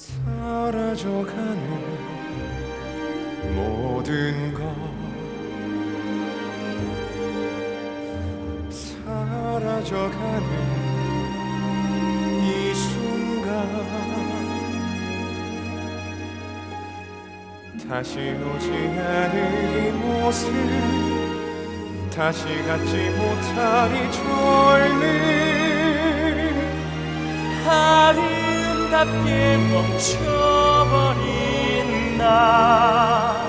사라져가는 모든 것. 사라져가는 이 순간. 다시 오지 않을 이 모습. 다시 갖지 못할 이 젊음 아름답게 멈춰버린 나.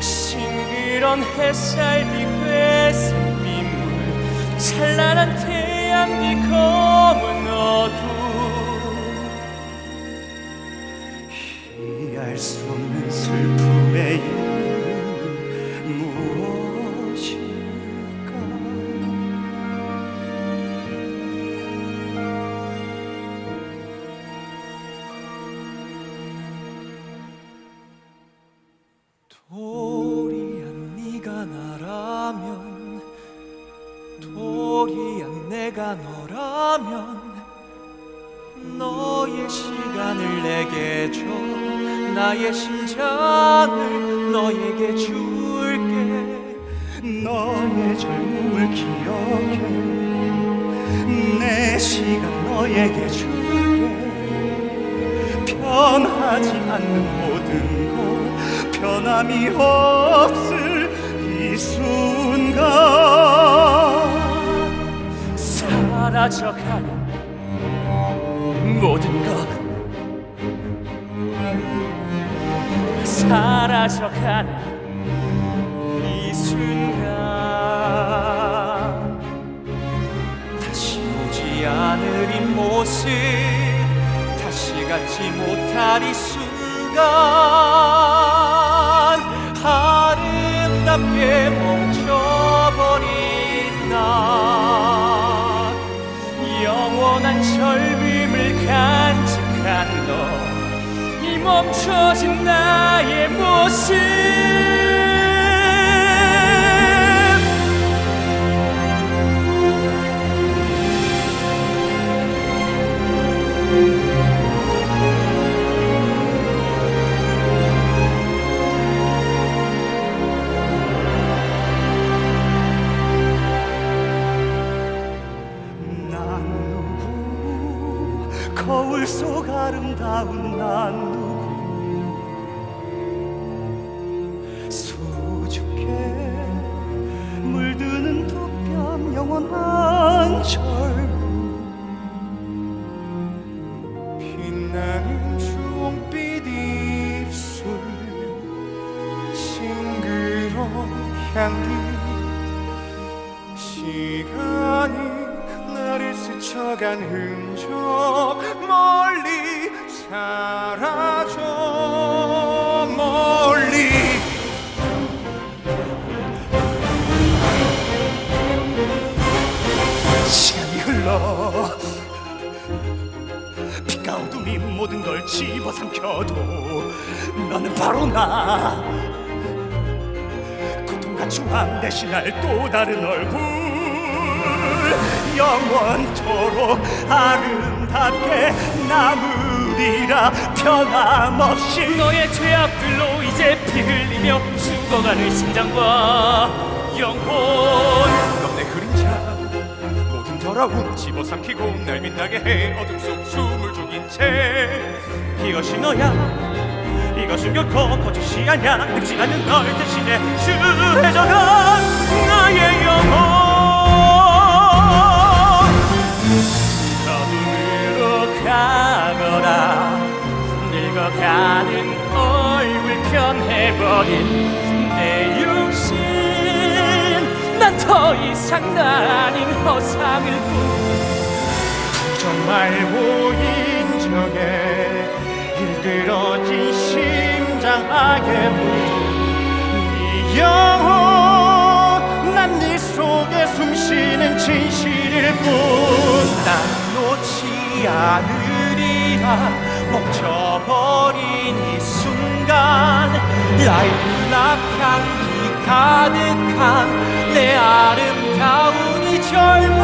싱그런 햇살 뒤 회색 빗물 찬란한 태양 뒤 검은 어둠. 이해할 수 없는 슬픔의 도리야 네가 나라면 도리야 내가 너라면 너의 시간을 내게 줘. 나의 심장을 너에게 줄게. 너의 젊음을 기억해. 내 시간 너에게 줄게. 변하지 않는 모든 것 변함이 없을 이 순간. 사라져가는 모든 것. 사라져가는 이 순간. 다시 오지 않을 이 모습. 다시 갖지 못할 이 순간 아름답게 멈춰버린 나 영원한 젊음을 간직한 너 이 멈춰진 나의 모습 거울 속 아름다운 난 누구? 수줍게 물드는 두뼘 영원한 젊음 빛나는 주홍빛 입술 싱그러운 향기 스쳐간 흔적 멀리 사라져. 멀리. 시간이 흘러. 비가 어둠이 모든 걸 집어삼켜도 너는 바로 나. 고통과 추함 대신할 또 다른 얼굴 영원토록 아름답게 남으리라 변함없이 너의 죄악들로 이제 피 흘리며 죽어가는 심장과 영혼. 넌내 그림자 모든 더러움 집어삼키고 날 빛나게 해 어둠 속 숨을 죽인 채. 이것이 너야. 이것은 결코 거짓이 아니야. 늙지 않는 널 대신해 수해져간 나의 영혼 늙어가는 얼굴 변해버린 내 육신. 난 더 이상 아닌 허상일 뿐. 정말 보인 적에 일그러진 심장 악에 묻은 이 영혼 난 네 속에 숨쉬는 진실일 뿐난 놓지 않으리라 멈춰버린 이 순간 라일락 향기 가득한 내 아름다운 이 젊음